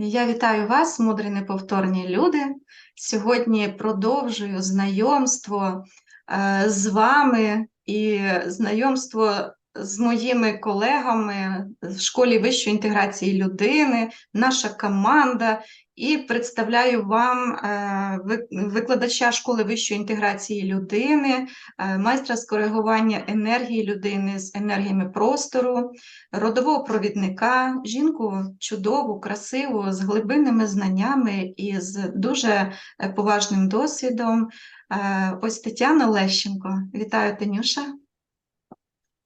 Я вітаю вас, мудрі неповторні люди. Сьогодні продовжую знайомство е, з вами і знайомство з моїми колегами в школі вищої інтеграції людини, наша команда, і представляю вам е, викладача школи вищої інтеграції людини, е, майстра з коригування енергії людини з енергіями простору, родового провідника, жінку чудову, красиву, з глибинними знаннями і з дуже поважним досвідом. Е, Ось Тетяна Лещенко. Вітаю, Танюша.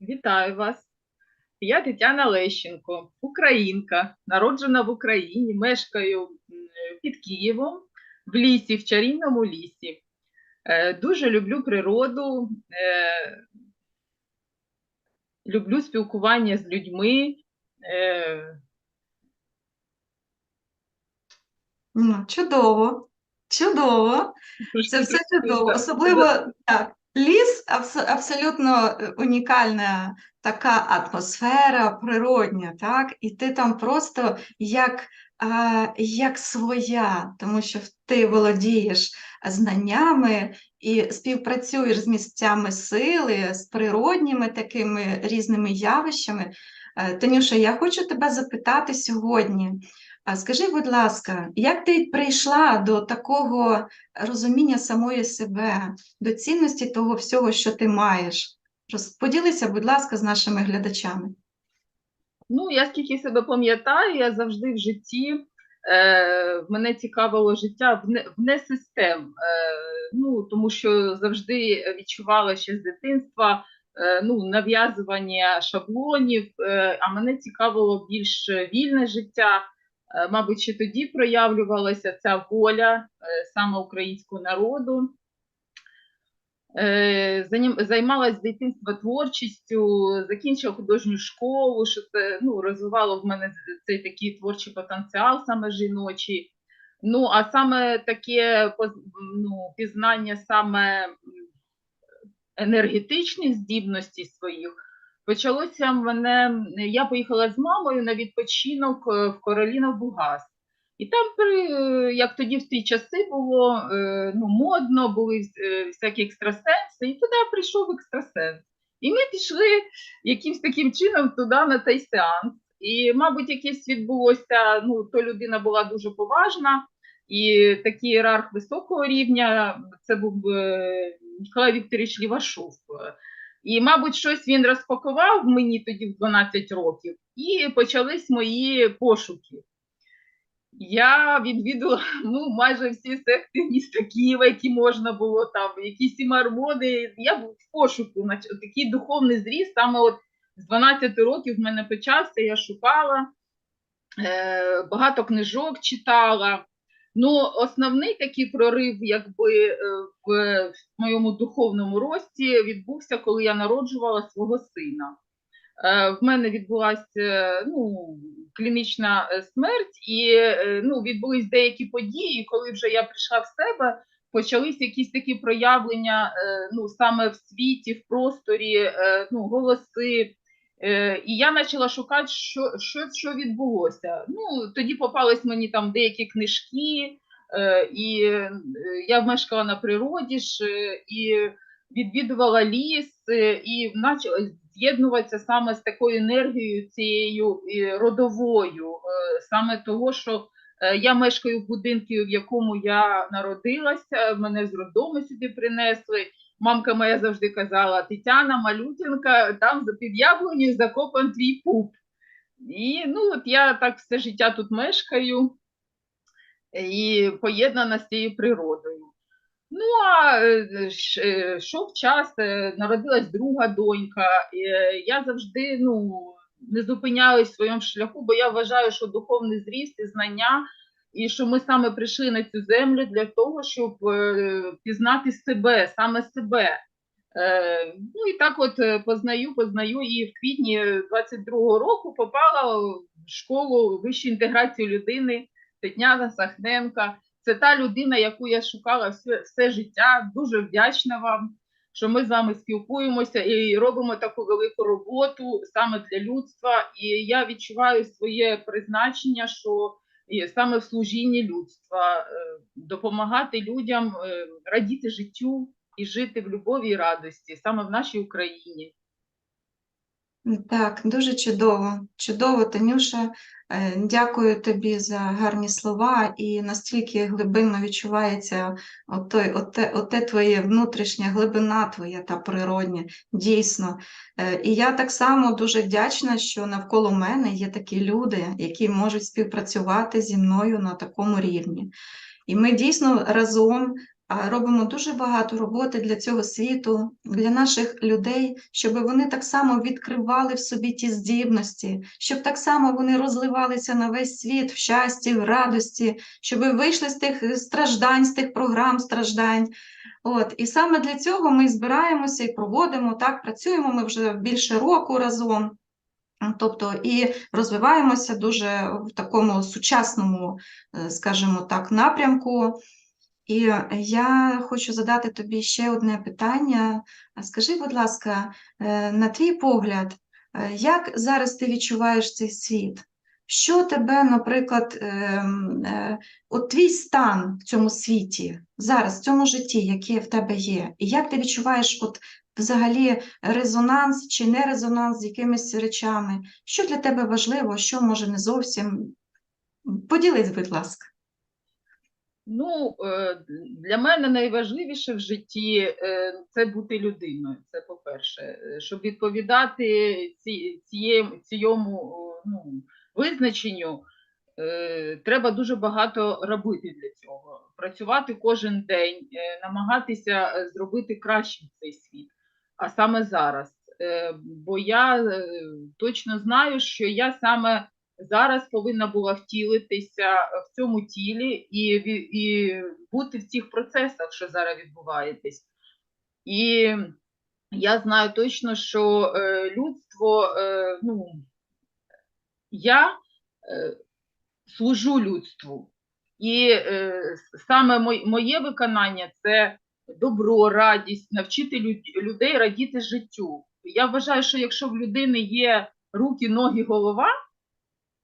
Вітаю вас. Я Тетяна Лещенко, українка, народжена в Україні, мешкаю під Києвом в лісі, в чарівному лісі. Е, Дуже люблю природу, е, люблю спілкування з людьми. Е, Ну, чудово, чудово. Це все чудово. Особливо так, ліс абс- абсолютно унікальна така атмосфера природня, так? І ти там просто як, як своя, тому що ти володієш знаннями і співпрацюєш з місцями сили, з природніми такими різними явищами. Е, Танюша, я хочу тебе запитати сьогодні. Скажи, будь ласка, як ти прийшла до такого розуміння самої себе, до цінності того всього, що ти маєш? Поділися, будь ласка, з нашими глядачами. Ну, я скільки себе пам'ятаю, я завжди в житті е, мене цікавило життя вне, вне систем. Е, ну, тому що завжди відчувала ще з дитинства е, ну, нав'язування шаблонів, е, а мене цікавило більш вільне життя. Е, мабуть, ще тоді проявлювалася ця воля е, саме українського народу. Е, Займалась з дитинства творчістю, закінчила художню школу, що це ну, розвивало в мене цей такий творчий потенціал, саме жіночий. Ну, а саме таке ну, пізнання саме енергетичних здібностей своїх почалося в мене. Я поїхала з мамою на відпочинок е, в Короліна Бугас. І там, е, як тоді в ті часи було е, ну, модно, були е, всякі екстрасенси, і туди прийшов екстрасенс. І ми пішли якимось таким чином туди на цей сеанс. І, мабуть, якесь відбулося, ну, то людина була дуже поважна, і такий ієрарх високого рівня, це був Миколай Вікторович Лівашов. І, мабуть, щось він розпакував мені тоді в 12 років, і почались мої пошуки. Я відвідала ну, майже всі секти міста Києва, які можна було там, якісь і мормони. Я був в пошуку, такий духовний зріст. Саме от з 12 років в мене почався, я шукала, е, багато книжок читала. Ну, основний такий прорив, якби е, в моєму духовному рості відбувся, коли я народжувала свого сина. Е, В мене відбулася е, ну, клінічна е, смерть, і е, ну, відбулись деякі події. Коли вже я прийшла в себе, почались якісь такі проявлення е, ну, саме в світі, в просторі, ну, голоси. І я почала шукати, що, що, що відбулося. Ну, тоді попались мені там деякі книжки, і я мешкала на природі ж, і відвідувала ліс, і з'єднуватися саме з такою енергією цією родовою, е, саме того, що е, я мешкаю в будинку, в якому я народилася, мене з роддому сюди принесли. Мамка моя завжди казала: Тетяна Малютінка, там за під яблунею закопан твій пуп. І ну, от я так все життя тут мешкаю і поєднана з цією природою. Ну, а е, ш- е, йшов час, е, народилась друга донька. е, Я завжди ну, не зупинялась в своєму шляху, бо я вважаю, що духовний зріст і знання, і що ми саме прийшли на цю землю для того, щоб е, пізнати себе, саме себе. Е, ну і так от е, познаю, познаю, і в квітні 22-го року попала в школу вищої інтеграції людини Тетяна Сахненка. Це та людина, яку я шукала все, все життя. Дуже вдячна вам, що ми з вами спілкуємося і робимо таку велику роботу саме для людства. І я відчуваю своє призначення, що саме в служінні людства, е, допомагати людям е, радіти життю і жити в любові і радості, саме в нашій Україні. Так, дуже чудово. Чудово, Танюша. Е, Дякую тобі за гарні слова і настільки глибинно відчувається отой, оте, оте твоє внутрішня глибина твоя та природня, дійсно. Е, І я так само дуже вдячна, що навколо мене є такі люди, які можуть співпрацювати зі мною на такому рівні. І ми дійсно разом робимо дуже багато роботи для цього світу, для наших людей, щоб вони так само відкривали в собі ті здібності, щоб так само вони розливалися на весь світ в щасті, в радості, щоб вийшли з тих страждань, з тих програм страждань. От, і саме для цього ми збираємося і проводимо так, працюємо ми вже більше року разом. Тобто і розвиваємося дуже в такому сучасному, е, скажімо так, напрямку. І я хочу задати тобі ще одне питання. Скажи, будь ласка, е, на твій погляд, е, як зараз ти відчуваєш цей світ? Що тебе, наприклад, е, от твій стан в цьому світі, зараз, в цьому житті, яке в тебе є, і як ти відчуваєш от взагалі резонанс чи не резонанс з якимись речами? Що для тебе важливо, що може не зовсім? Поділись, будь ласка. Ну, е, для мене найважливіше в житті е, це бути людиною. Це по-перше, Е, щоб відповідати ці, цьому ну, визначенню, треба дуже багато робити для цього. Працювати кожен день, намагатися зробити кращим цей світ, а саме зараз. Бо я точно знаю, що я саме зараз повинна була втілитися в цьому тілі і, і бути в цих процесах, що зараз відбуваєтесь. І я знаю точно, що е, людство, е, ну, я е, служу людству. І саме моє виконання це добро, радість, навчити людей радіти життю. Я вважаю, що якщо в людини є руки, ноги, голова,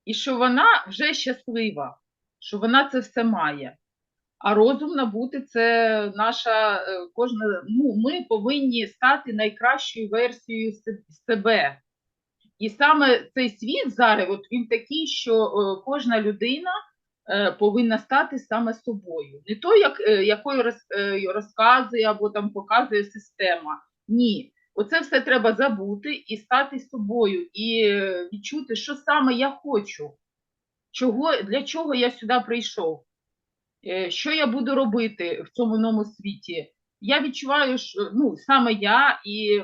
і що вона вже щаслива, що вона це все має. А розум набути це наша е, кожна. Ну, ми повинні стати найкращою версією себе. І саме цей світ зараз, от він такий, що е, кожна людина е, повинна стати саме собою. Не то, як, якою роз, розказує або там показує система. Ні. Оце все треба забути і стати собою, і е, відчути, що саме я хочу, чого, для чого я сюди прийшов, Е, що я буду робити в цьому новому світі. Я відчуваю, що ну, саме я і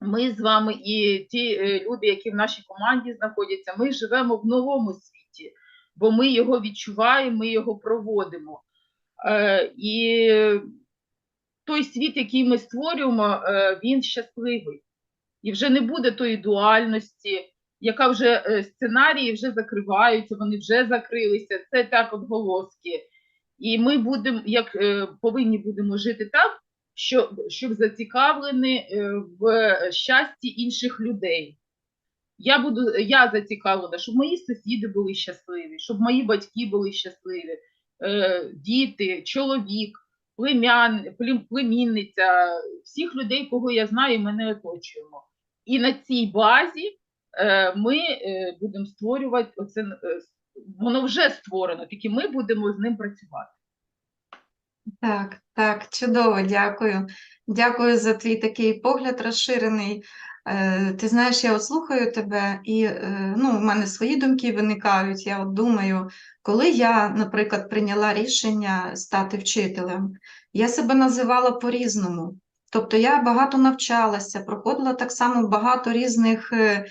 ми з вами, і ті е, люди, які в нашій команді знаходяться, ми живемо в новому світі, бо ми його відчуваємо, ми його проводимо. І той світ, який ми створюємо, е, він щасливий. І вже не буде тої дуальності, яка вже е, сценарії вже закриваються, вони вже закрилися. Це так отголоски. І ми будемо, як е, повинні будемо жити так, щоб, щоб зацікавлені в щасті інших людей. Я буду, я зацікавлена, щоб мої сусіди були щасливі, щоб мої батьки були щасливі, діти, чоловік, племян, плем- племінниця, всіх людей, кого я знаю, ми не оточуємо. І на цій базі е, ми е, будемо створювати оце. е, Воно вже створено, тільки ми будемо з ним працювати. Так, так, чудово, дякую. Дякую за твій такий погляд розширений. Е, Ти знаєш, я от слухаю тебе, і е, ну, в мене свої думки виникають. Я от думаю, коли я, наприклад, прийняла рішення стати вчителем, я себе називала по-різному. Тобто я багато навчалася, проходила так само багато різних е,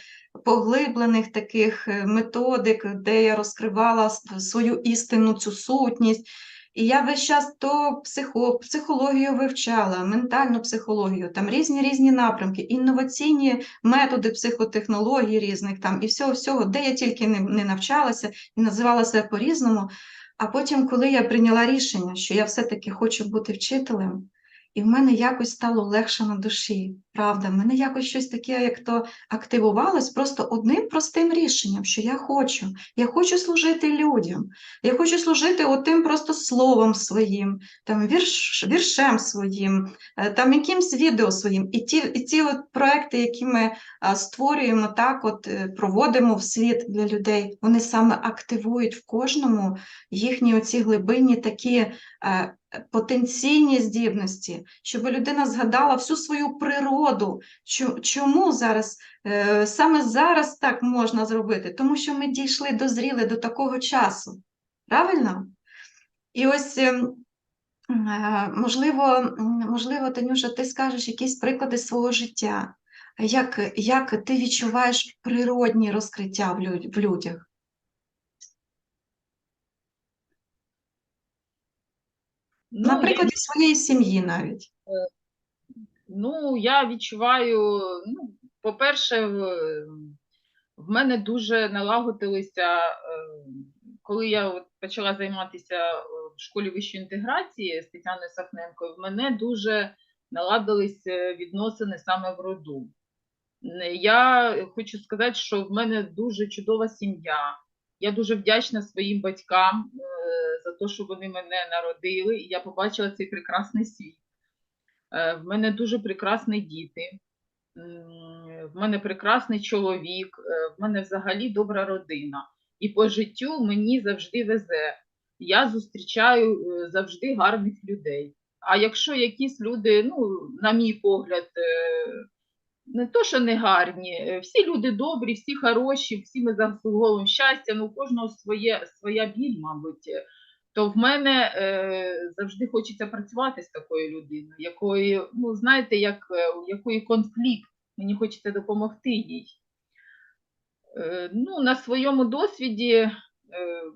поглиблених таких методик, де я розкривала свою істинну цю сутність. І я весь час то психо, психологію вивчала, ментальну психологію, там різні різні напрямки, інноваційні методи психотехнологій різних там і всього, всього, де я тільки не, не навчалася і називала себе по-різному. А потім, коли я прийняла рішення, що я все-таки хочу бути вчителем, і в мене якось стало легше на душі. Правда, в мене якось щось таке, як то активувалось просто одним простим рішенням, що я хочу. Я хочу служити людям. Я хочу служити отим просто словом своїм, там вірш, віршем своїм, е, там якимсь відео своїм. І ті, і ті от проекти, які ми створюємо, так от е, проводимо в світ для людей, вони саме активують в кожному їхні оці глибинні такі е, потенційні здібності, щоб людина згадала всю свою природу. Чому зараз е, саме зараз так можна зробити? Тому що ми дійшли, дозріли до такого часу. Правильно? І ось. ем, е, Можливо, можливо, Танюша, ти скажеш якісь приклади свого життя. Як, як ти відчуваєш природні розкриття в людях? Ну, На своєї сім'ї навіть. Ну, я відчуваю, ну, по-перше, в, в мене дуже налагодилися, е, коли я от почала займатися е, в школі вищої інтеграції з Тетяною Сахненко, в мене дуже наладились е, відносини саме в роду. Я хочу сказати, що в мене дуже чудова сім'я. Я дуже вдячна своїм батькам е, за те, що вони мене народили, і я побачила цей прекрасний світ. Е, В мене дуже прекрасні діти, в мене прекрасний чоловік, е, в мене взагалі добра родина. І по життю мені завжди везе. Я зустрічаю завжди гарних людей. А якщо якісь люди, ну, на мій погляд, не то, що не гарні, е, всі люди добрі, всі хороші, всі ми заслуговуємо щастя, ну у кожного своє, своя біль, мабуть. То в мене е, завжди хочеться працювати з такою людиною, якої, ну знаєте, як е, у якої конфлікт, мені хочеться допомогти їй. Е, ну, на своєму досвіді е,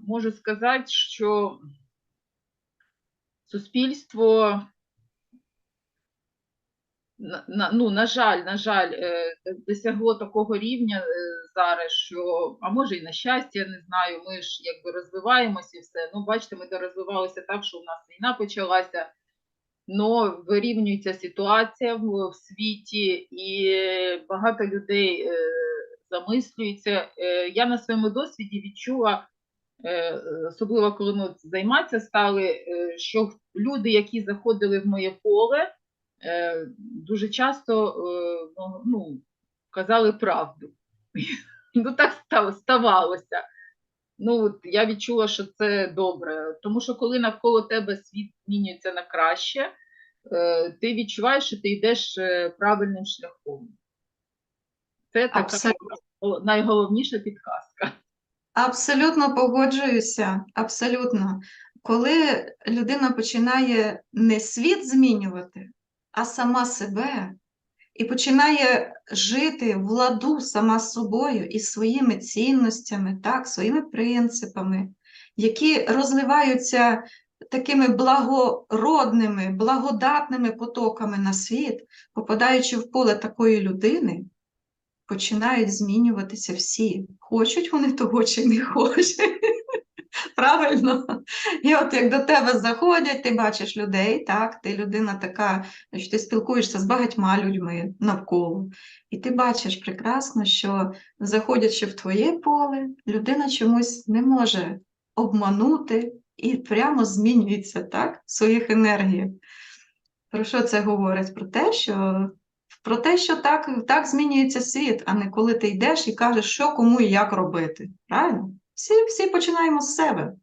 можу сказати, що суспільство, на, ну, на жаль, на жаль, е, досягло такого рівня е, зараз, що, а може і на щастя, я не знаю, ми ж якби розвиваємося і все. Ну, бачите, ми дорозвивалися так, що у нас війна почалася, но вирівнюється ситуація в, в світі, і багато людей е, замислюються. Е, я на своєму досвіді відчула, особливо коли ми займатися стали, що люди, які заходили в моє поле, дуже часто е, ну, ну, казали правду. Ну, так став- ставалося. Ну, от я відчула, що це добре. Тому що коли навколо тебе світ змінюється на краще, е, ти відчуваєш, що ти йдеш е, правильним шляхом. Це така Абсолютно. найголовніша підказка. Абсолютно погоджуюся, абсолютно. Коли людина починає не світ змінювати, а сама себе, і починає жити в ладу сама з собою і своїми цінностями, так, своїми принципами, які розливаються такими благородними, благодатними потоками на світ, попадаючи в поле такої людини, починають змінюватися всі. Хочуть вони того чи не хочуть. Правильно? І от як до тебе заходять, ти бачиш людей, так, ти людина така, що ти спілкуєшся з багатьма людьми навколо. І ти бачиш прекрасно, що заходячи в твоє поле, людина чомусь не може обманути і прямо змінюється так, в своїх енергіях. Про що це говорить? Про те, що про те, що так, так змінюється світ, а не коли ти йдеш і кажеш, що кому і як робити. Правильно? Всі, всі починаємо з себе.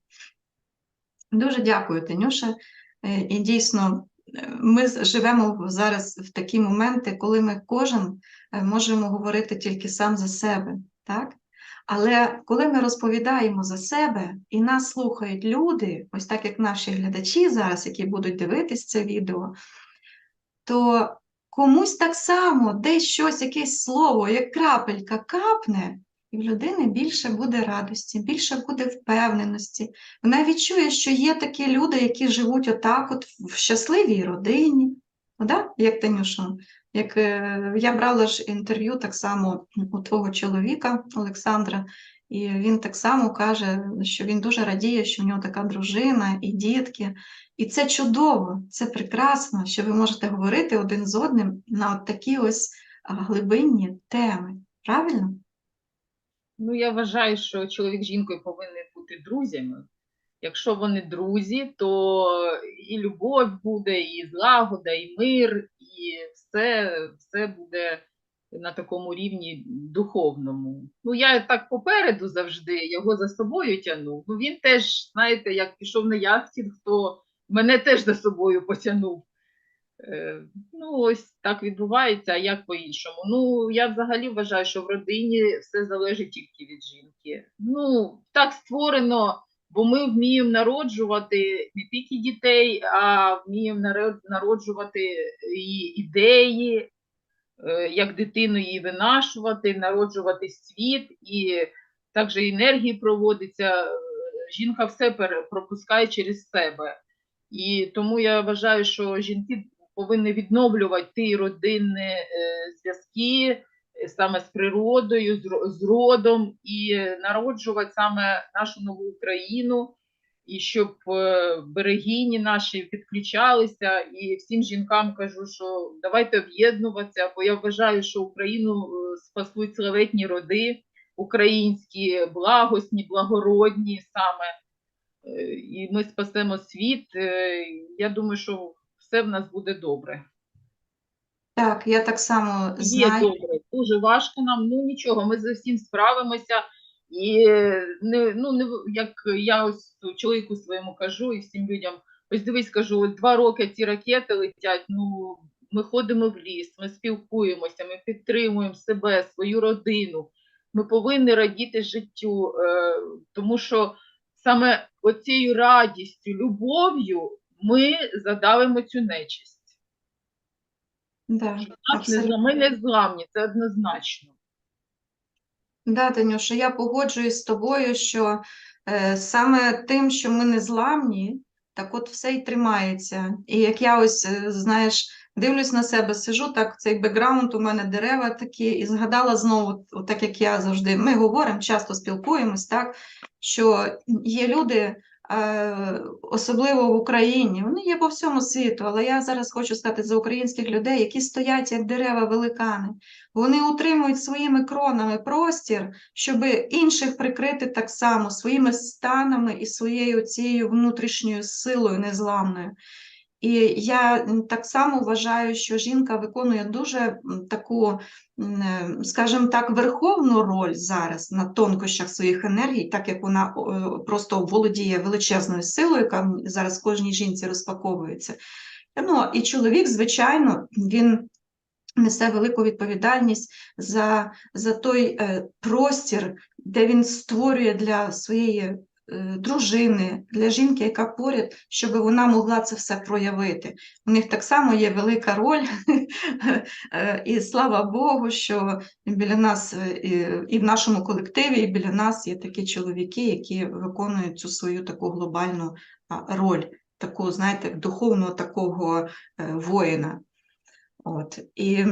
Дуже дякую, Танюша. Е, І дійсно, е, ми живемо зараз в такі моменти, коли ми кожен е, можемо говорити тільки сам за себе. Так? Але коли ми розповідаємо за себе і нас слухають люди, ось так як наші глядачі зараз, які будуть дивитись це відео, то комусь так само десь щось, якесь слово, як крапелька капне, і в людини більше буде радості, більше буде впевненості. Вона відчує, що є такі люди, які живуть отак, от в щасливій родині. Ну, да? Як Танюша, як е, я брала ж інтерв'ю так само у твого чоловіка Олександра, І він так само каже, що він дуже радіє, що в нього така дружина і дітки. І це чудово, це прекрасно, що ви можете говорити один з одним на от такі ось глибинні теми. Правильно? Ну, я вважаю, що чоловік з жінкою повинні бути друзями. Якщо вони друзі, то і любов буде, і злагода, і мир, і все, все буде на такому рівні духовному. Ну, я так попереду завжди його за собою тягну. Ну, він теж, знаєте, як пішов на яхтінг, то мене теж за собою потягнув. Е, Ну, ось так відбувається, а як по-іншому. Ну, я взагалі вважаю, що в родині все залежить тільки від жінки. Ну, так створено, бо ми вміємо народжувати не тільки дітей, а вміємо народжувати і ідеї, е, як дитину її винашувати, народжувати світ, і також енергії проводиться. Жінка все пропускає через себе. І тому я вважаю, що жінки повинні відновлювати ті родинні е, зв'язки е, саме з природою, з, родом, і народжувати саме нашу нову Україну, і щоб е, берегині наші підключалися. І всім жінкам кажу, що давайте об'єднуватися, бо я вважаю, що Україну спасуть славетні роди, українські, благосні, благородні саме. І ми спасемо світ. Я думаю, що все в нас буде добре. Так, я так само Є добре, дуже важко нам, ну нічого, ми з усім справимося. І не, ну, не, як я ось чоловіку своєму кажу і всім людям, ось дивись, кажу, два роки ці ракети летять, ну ми ходимо в ліс, ми спілкуємося, ми підтримуємо себе, свою родину. Ми повинні радіти життю, е, тому що саме оцією радістю, любов'ю ми задавимо цю нечисть. Да, абсолютно. ми не зламні, це однозначно. Да, Танюша, я погоджуюсь з тобою, що е, саме тим, що ми не зламні, так от все і тримається. І як я ось, е, знаєш, дивлюсь на себе, сижу так, цей бекграунд, у мене дерева такі, і згадала знову, так як я завжди, ми говоримо, часто спілкуємось, так, що є люди, особливо в Україні, вони є по всьому світу, але я зараз хочу сказати за українських людей, які стоять як дерева великани. Вони утримують своїми кронами простір, щоб інших прикрити так само своїми станами і своєю цією внутрішньою силою незламною. І я так само вважаю, що жінка виконує дуже таку, е, скажімо так, верховну роль зараз на тонкощах своїх енергій, так як вона просто володіє величезною силою, яка зараз кожній жінці розпаковується. Ну, і чоловік, звичайно, він несе велику відповідальність за, за той е, простір, де він створює для своєї дружини, для жінки, яка поряд, щоб вона могла це все проявити. У них так само є велика роль, Е, і слава Богу, що біля нас е, і, в нашому колективі, і біля нас є такі чоловіки, які виконують цю свою таку глобальну роль, таку, знаєте, духовного такого е, воїна. От. І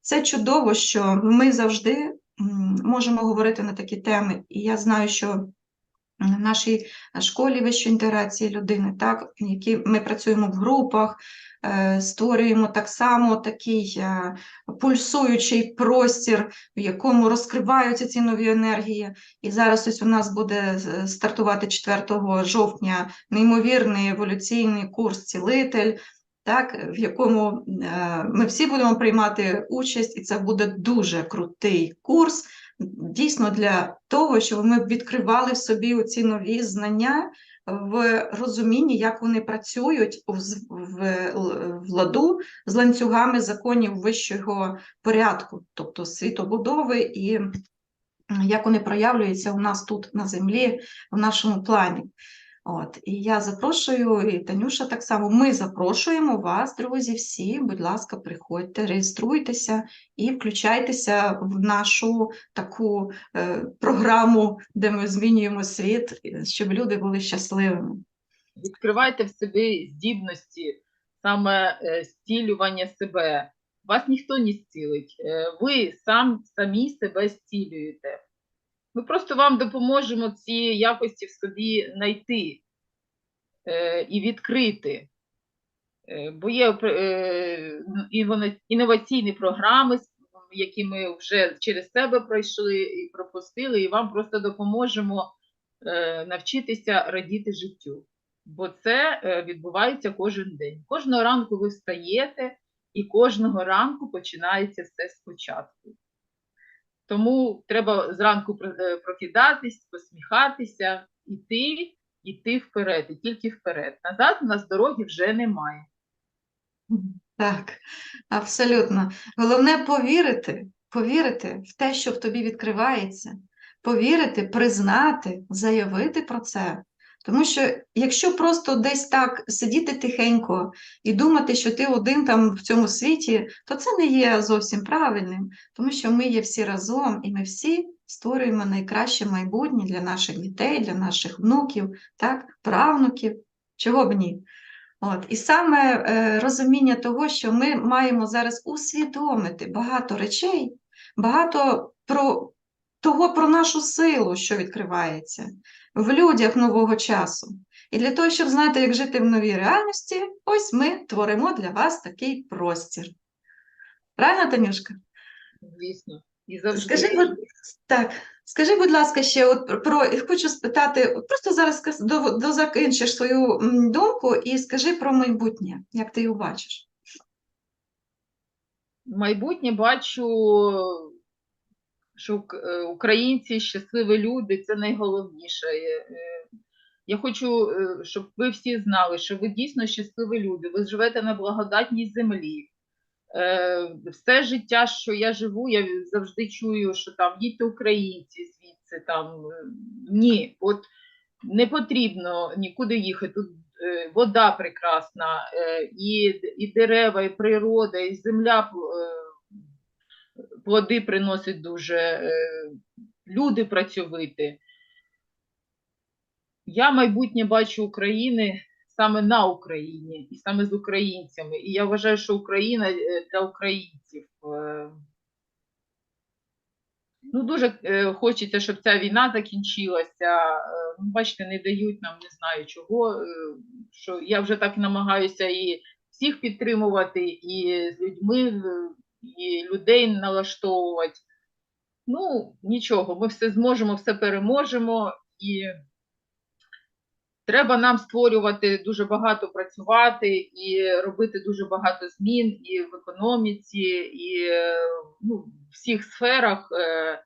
це чудово, що ми завжди можемо говорити на такі теми. І я знаю, що в нашій школі вищої інтеграції людини, так, які ми працюємо в групах, е, створюємо так само такий е, пульсуючий простір, в якому розкриваються ці нові енергії. І зараз ось у нас буде е, стартувати 4 жовтня неймовірний еволюційний курс Цілитель так, в якому е, ми всі будемо приймати участь, і це буде дуже крутий курс, дійсно для того, щоб ми відкривали собі ці нові знання в розумінні, як вони працюють в, в, в ладу з ланцюгами законів вищого порядку, тобто світобудови і як вони проявлюються у нас тут на землі, в нашому плані. От, і я запрошую, і Танюша так само. Ми запрошуємо вас, друзі, всі. Будь ласка, приходьте, реєструйтеся і включайтеся в нашу таку е, програму, де ми змінюємо світ, щоб люди були щасливими. Відкривайте в собі здібності, саме е, зцілювання себе. Вас ніхто не зцілить. Е, Ви сам, самі себе зцілюєте. Ми просто вам допоможемо ці якості в собі знайти е, і відкрити. Е, бо є е, інноваційні програми, які ми вже через себе пройшли і пропустили, і вам просто допоможемо е, навчитися радіти життю. Бо це е, відбувається кожен день. Кожного ранку ви встаєте, і кожного ранку починається все спочатку. Тому треба зранку е, прокидатись, посміхатися, іти, іти вперед, і тільки вперед. Назад у нас дороги вже немає. Так, абсолютно. Головне повірити, повірити в те, що в тобі відкривається, повірити, признати, заявити про це. Тому що якщо просто десь так сидіти тихенько і думати, що ти один там в цьому світі, то це не є зовсім правильним, тому що ми є всі разом, і ми всі створюємо найкраще майбутнє для наших дітей, для наших внуків, так, правнуків, чого б ні. От. І саме е, розуміння того, що ми маємо зараз усвідомити багато речей, багато про того про нашу силу, що відкривається в людях нового часу. І для того, щоб знати, як жити в новій реальності, ось ми творимо для вас такий простір. Правильно, Танюшка? Звісно. І завжди. Скажи, будь, так, скажи, будь ласка, ще от про- хочу спитати, от просто зараз до, до закінчиш свою думку і скажи про майбутнє, як ти його бачиш. майбутнє бачу, що е, українці щасливі люди це найголовніше. Е, е, Я хочу, щоб ви всі знали, що ви дійсно щасливі люди, ви живете на благодатній землі. Все життя, що я живу, я завжди чую, що там діти українці звідси там ні, от не потрібно нікуди їхати. Тут вода прекрасна, і, і дерева, і природа, і земля плоди приносить дуже, е, люди працьовиті. Я майбутнє бачу України саме на Україні і саме з українцями. І я вважаю, що Україна е, для українців. Е, Ну, дуже хочеться, щоб ця війна закінчилася. Ну, бачите, не дають нам, не знаю чого. Що я вже так намагаюся і всіх підтримувати, і з людьми, і людей налаштовувати. Ну, нічого, ми все зможемо, все переможемо, і треба нам створювати дуже багато працювати і робити дуже багато змін і в економіці, і ну, в всіх сферах. Е, е,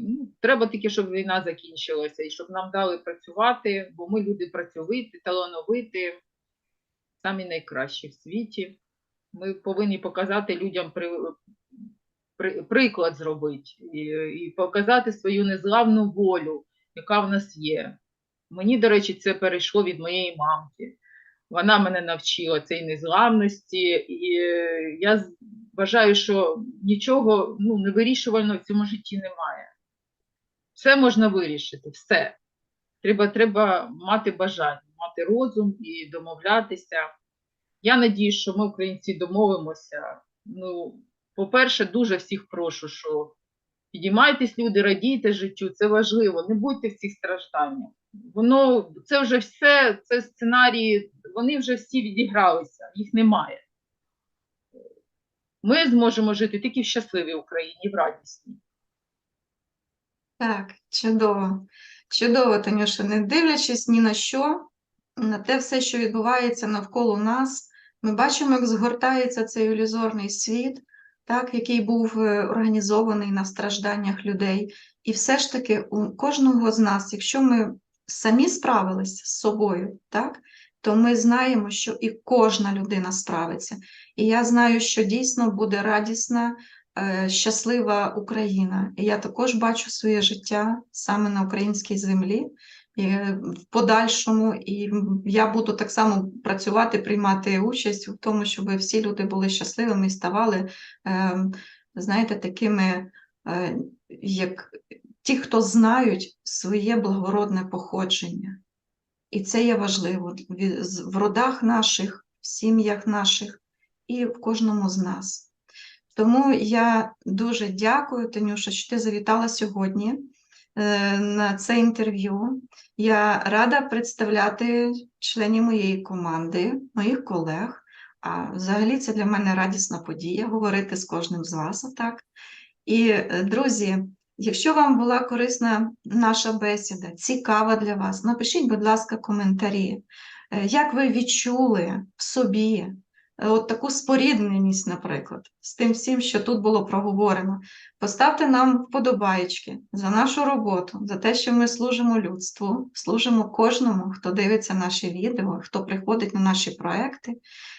ну, треба тільки, щоб війна закінчилася і щоб нам дали працювати, бо ми люди працьовиті, талановиті, самі найкращі в світі. Ми повинні показати людям при, при, приклад зробити і, і показати свою незламну волю, яка в нас є. Мені, до речі, це перейшло від моєї мамки. Вона мене навчила цій незламності, і е, я вважаю, що нічого ну, невирішувального в цьому житті немає. Все можна вирішити, все. Треба, треба мати бажання, мати розум і домовлятися. Я надію, що ми, українці, домовимося. Ну, по-перше, дуже всіх прошу, що підіймайтесь, люди, радійте життю, це важливо, не будьте в цих стражданнях. Воно це вже все, це сценарії, вони вже всі відігралися, їх немає. Ми зможемо жити тільки в щасливій Україні, в радісній. Так, чудово. Чудово, Танюша, не дивлячись ні на що, на те все, що відбувається навколо нас, ми бачимо, як згортається цей ілюзорний світ, так, який був е, організований на стражданнях людей. І все ж таки у кожного з нас, якщо ми самі справились з собою, так, то ми знаємо, що і кожна людина справиться. І я знаю, що дійсно буде радісна, е, щаслива Україна. І я також бачу своє життя саме на українській землі. Е, в подальшому, і я буду так само працювати, приймати участь в тому, щоб всі люди були щасливими і ставали, е, знаєте, такими, е, як ті, хто знають своє благородне походження. І це є важливо в родах наших, в сім'ях наших і в кожному з нас. Тому я дуже дякую, Танюша, що ти завітала сьогодні на це інтерв'ю. Я рада представляти членів моєї команди, моїх колег. А взагалі це для мене радісна подія говорити з кожним з вас отак. І, е, друзі, якщо вам була корисна наша бесіда, цікава для вас, напишіть, будь ласка, коментарі. Е, Як ви відчули в собі е, от таку спорідненість, наприклад, з тим всім, що тут було проговорено? Поставте нам вподобаєчки за нашу роботу, за те, що ми служимо людству, служимо кожному, хто дивиться наші відео, хто приходить на наші проекти.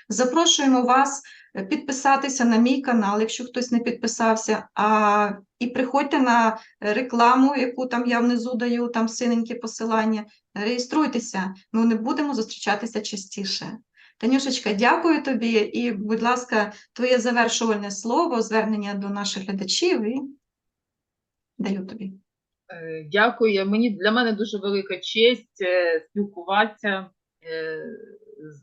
Запрошуємо вас е, підписатися на мій канал, якщо хтось не підписався, а, і приходьте на рекламу, яку там я внизу даю, там синенькі посилання. Реєструйтеся, ми не будемо зустрічатися частіше. Танюшечка, дякую тобі і, будь ласка, твоє завершувальне слово, звернення до наших глядачів і даю тобі. Е, Дякую. Мені для мене дуже велика честь е, спілкуватися е, з,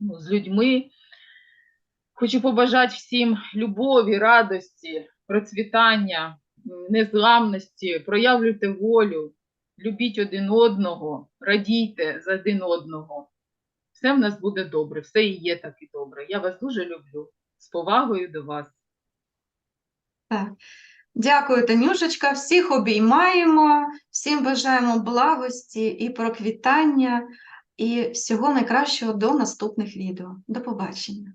ну, з людьми. Хочу побажати всім любові, радості, процвітання, незламності, проявлюйте волю, любіть один одного, радійте за один одного. Все в нас буде добре, все і є так і добре. Я вас дуже люблю. З повагою до вас. Дякую, Танюшечка. Всіх обіймаємо, всім бажаємо благості і проквітання, і всього найкращого до наступних відео. До побачення.